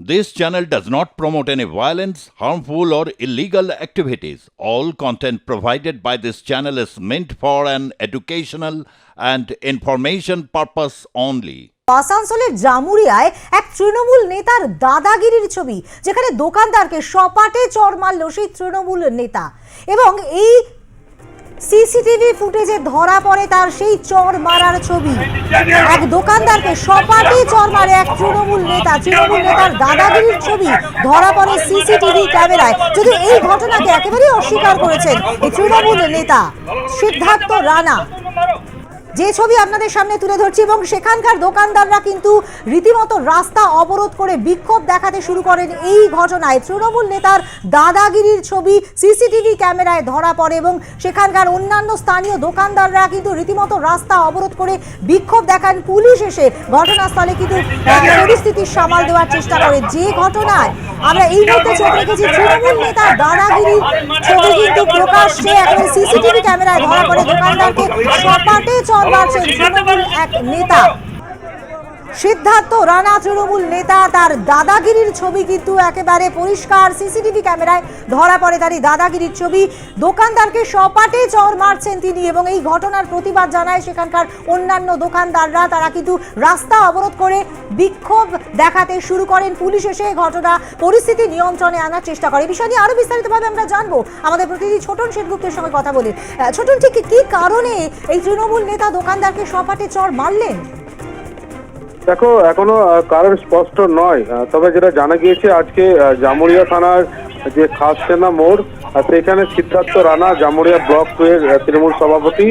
This channel does not promote any violence, harmful, or illegal activities. All content provided by this channel is meant for an educational and information purpose only. আসানসোলের জামুরিয়ায় এক তৃণমূল নেতার দাদাগিরির ছবি যেখানে দোকানদারকে সপাটে চড় মারল সেই তৃণমূল নেতা এবং এই সিসিটিভি ফুটেজে ধরা পড়ে তার সেই চর মারার ছবি। এক দোকানদারকে সপাটি চর মারে এক তৃণমূল নেতা। তৃণমূল নেতার দাদাগিরির ছবি ধরা পড়ে সিসিটিভি ক্যামেরায়। যদি এই ঘটনাকে একেবারেই অস্বীকার করেছেন এই তৃণমূল নেতা সিদ্ধার্থ রানা। যে ছবি আপনাদের সামনে তুলে ধরছি এবং সেখানকার দোকানদাররা কিন্তু রীতিমতো রাস্তা অবরোধ করে বিক্ষোভ দেখাতে শুরু করেন এই ঘটনায়। তৃণমূল নেতার দাদাগিরির ছবি সিসিটিভি ক্যামেরায় ধরা পড়ে এবং সেখানকার অন্যান্য স্থানীয় দোকানদাররা কিন্তু রীতিমতো রাস্তা অবরোধ করে বিক্ষোভ দেখান। পুলিশ এসে ঘটনাস্থলে কিন্তু আহ, পরিস্থিতি সামাল দেওয়ার চেষ্টা করে। যে ঘটনায় আমরা এই মুহূর্তে চোখ রেখেছি তৃণমূল নেতার দাদাগিরির ছবি কিন্তু প্রকাশ্যে এখন সিসিটিভি ক্যামেরায় ধরা পড়ে। দোকানদারকে সপাটে চল মারছেন তৃণমূল এক নেতা সিদ্ধার্থ রানা তৃণমূল নেতা, তার দাদাগিরির ছবি কিন্তু একেবারে পরিষ্কার। সিসিটিভি ক্যামেরায় ধরা পড়ে তার এই দাদাগিরির ছবি। দোকানদারকে সপাটে চর মারছেন তিনি এবং এই ঘটনার প্রতিবাদ জানায় সেখানকার অন্যান্য দোকানদাররা। তারা কিন্তু রাস্তা অবরোধ করে বিক্ষোভ দেখাতে শুরু করেন। পুলিশ এসে ঘটনা পরিস্থিতি নিয়ন্ত্রণে আনার চেষ্টা করে। বিষয় নিয়ে আরও বিস্তারিতভাবে আমরা জানব। আমাদের প্রতিনিধি ছোটন সেনগুপ্তের সঙ্গে কথা বলে ছোটন ঠিক কি কারণে এই তৃণমূল নেতা দোকানদারকে সপাটে চর মারলেন? দেখো, এখনও কারণ স্পষ্ট নয়। তবে যেটা জানা গিয়েছে, আজকে জামুরিয়া থানার যে খাস সেনা মোড় সেখানে সিদ্ধার্থ রানা জামুরিয়া ব্লক এর তৃণমূল সভাপতি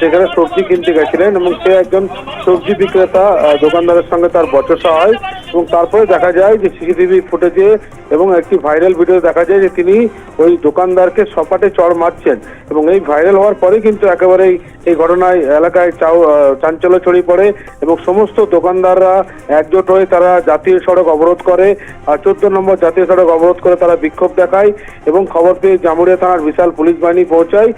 সেখানে সবজি কিনতে গেছিলেন এবং সে একজন সবজি বিক্রেতা দোকানদারের সঙ্গে তার বচসা হয়। এবং তারপরে দেখা যায় যে সিসিটিভি ফুটেজে এবং একটি ভাইরাল ভিডিও দেখা যায় যে তিনি ওই দোকানদারকে সপাটে চড় মারছেন। এবং এই ভাইরাল হওয়ার পরে কিন্তু একেবারেই এই ঘটনায় এলাকায় চাও চাঞ্চল্য ছড়িয়ে পড়ে এবং সমস্ত দোকানদাররা একজোট হয়ে তারা জাতীয় সড়ক অবরোধ করে আর চোদ্দ নম্বর জাতীয় সড়ক অবরোধ করে তারা বিক্ষোভ দেখায় এবং খবর পেয়ে জামুরিয়া থানার বিশাল পুলিশ বাহিনী পৌঁছায়।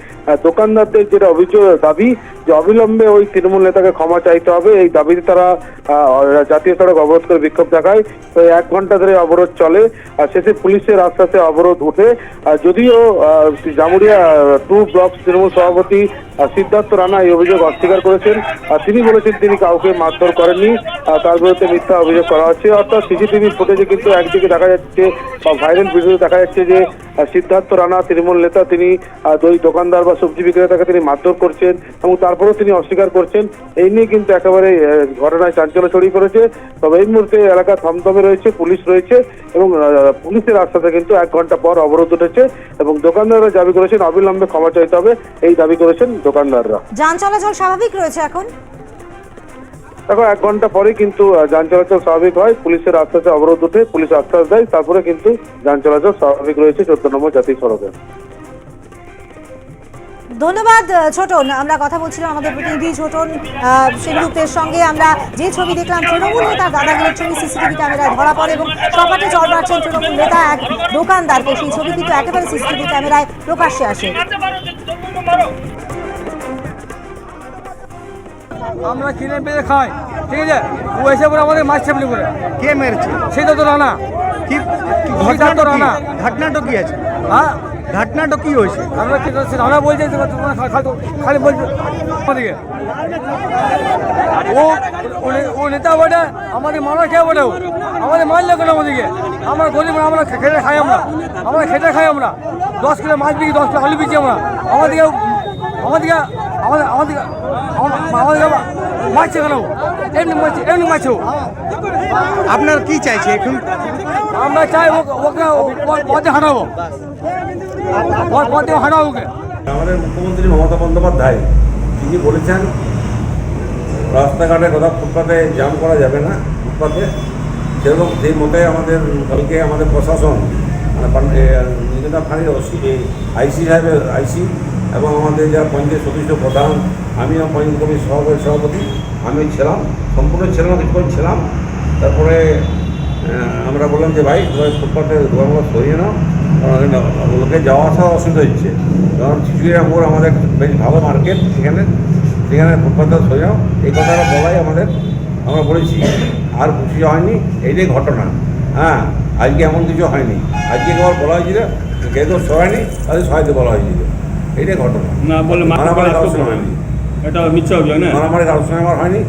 দোকানদারদের যেটা অভিযোগ, দাবি যে অবিলম্বে ওই তৃণমূল নেতাকে ক্ষমা চাইতে হবে, এই দাবিতে তারা জাতীয় সড়ক অবরোধ করে বিক্ষোভ দেখায় তো এক ঘণ্টা ধরে অবরোধ চলে, আর শেষে পুলিশের আস্তে আস্তে অবরোধ উঠে আর যদিও জামুরিয়া টু ব্লক তৃণমূল সভাপতি সিদ্ধার্থ রানা এই অভিযোগ অস্বীকার করেছেন। আর তিনি বলেছেন তিনি কাউকে মারধর করেননি। তার বিরুদ্ধে মিথ্যা অভিযোগ করা হচ্ছে। অর্থাৎ সিসিটিভি ফুটেজে কিন্তু একদিকে দেখা যাচ্ছে, বা ভাইরাল ভিডিওতে দেখা যাচ্ছে যে সিদ্ধার্থ রানা, তৃণমূল নেতা, তিনি দই দোকানদার বা সবজি বিক্রেতাকে তিনি মারধর করছেন এবং তারপরেও তিনি অস্বীকার করছেন। এই নিয়ে কিন্তু একেবারে ঘটনায় চাঞ্চল্য ছড়িয়ে পড়েছে। তবে এই মুহূর্তে এলাকা থমথমে রয়েছে, পুলিশ রয়েছে। এবং পুলিশের আস্থাতে কিন্তু এক ঘণ্টা পর অবরোধ উঠেছে এবং দোকানদাররা দাবি করেছেন অবিলম্বে ক্ষমা চাইতে হবে। এই দাবি করেছেন দোকানদাররা। যান চলাচল স্বাভাবিক রয়েছে এখন? দেখো এক ঘণ্টা পরে কিন্তু যান চলাচল স্বাভাবিক হয়। পুলিশের আস্তে অবরোধ উঠে পুলিশ আশ্বাস দেয় তারপরে কিন্তু যান চলাচল স্বাভাবিক রয়েছে চোদ্দ নম্বর জাতীয় সড়কে। ধন্যবাদ ছোটন। আমরা কথা বলছিলাম আমাদের প্রতিনিধি ছোটন সেনগুপ্তের সঙ্গে। আমরা যে ছবি দেখলাম তৃণমূল নেতা দাদাগিরির ছবি সিসিটিভি ক্যামেরায় ধরা পড়ে এবং সপাটে চড় মারছেন তৃণমূল নেতা এক দোকানদারকে। সেই ছবি কিন্তু একেবারে সিসিটিভি ক্যামেরায় প্রকাশ্যে আসে। আমরা কিনে পেয়ে খাই। ঠিক আছে? ও এসে পরে আমাদের মাছ চাপলি করে কে মেরেছে? সেটা তো রানা। কি ঘটনাটা কি? রানা। ঘটনাটা কি আছে? হ্যাঁ? ঘটনাটা কি হয়েছে? আমরা রানা বলছে খালি বলছে। আমাদেরকে। ও ও নেতা বটে, আমাদের মারা খেয়ে বটে আমাদের মারলে কেন আমাদেরকে? আমরা গরিব, আমরা খেটে খাই আমরা। আমরা খেটে খাই আমরা। দশ কিলো মাছ বিকি, দশ কিলো আলু বিকি আমরা। আমাদেরকে আমাদেরকে, আমাদের আমাদেরকে আমা- আমাদেরকে মারছে কেন? এমনি মারছে এমনি মারছে আপনার কি চাইছে এখন? আমরা চাই ওকে পথে হাঁটাবো প- পথে ওকে। আমাদের মুখ্যমন্ত্রী মমতা বন্দ্যোপাধ্যায় তিনি বলেছেন রাস্তাঘাটে কোথাও ফুটপাতে জাম করা যাবে না ফুটপাতে। সেরকম সেই মতে আমাদের কালকে আমাদের প্রশাসন মানে নিজেরা ফাঁড়ির ওসি আইসি সাহেবের আইসি এবং আমাদের যারা পঞ্চায়েত সদস্য প্রধান আমিও পঞ্চায়েত কমিটির সভাপতি সভাপতি আমিও ছিলাম সম্পূর্ণ ছিলাম না কিছুক্ষণ ছিলাম। তারপরে আমরা বললাম যে ভাই তোমার ফুটপাতে দোকানগুলো সরিয়ে নাও লোকে যাওয়া আসা অসুবিধা হচ্ছে। কারণ চিচুড়িয়া মোড় আমাদের বেশ ভালো মার্কেট সেখানে সেখানে ফুটপাতে সরিয়ে নাও। এই কথাটা বলাই আমাদের আমরা বলেছি আর খুশি হয়নি এইটাই ঘটনা। হ্যাঁ আজকে এমন কিছু হয়নি। আজকে কেবল বলা হয়েছিল কে তো সহায়নি তাদের সহায়তে বলা হয়েছিল এইটাই ঘটনা। না বলে মারামারি কারোর সঙ্গে হয়নি। এটা মিথ্যা অভিযোগ না? মারামারি কারোর সঙ্গে আমার হয়নি।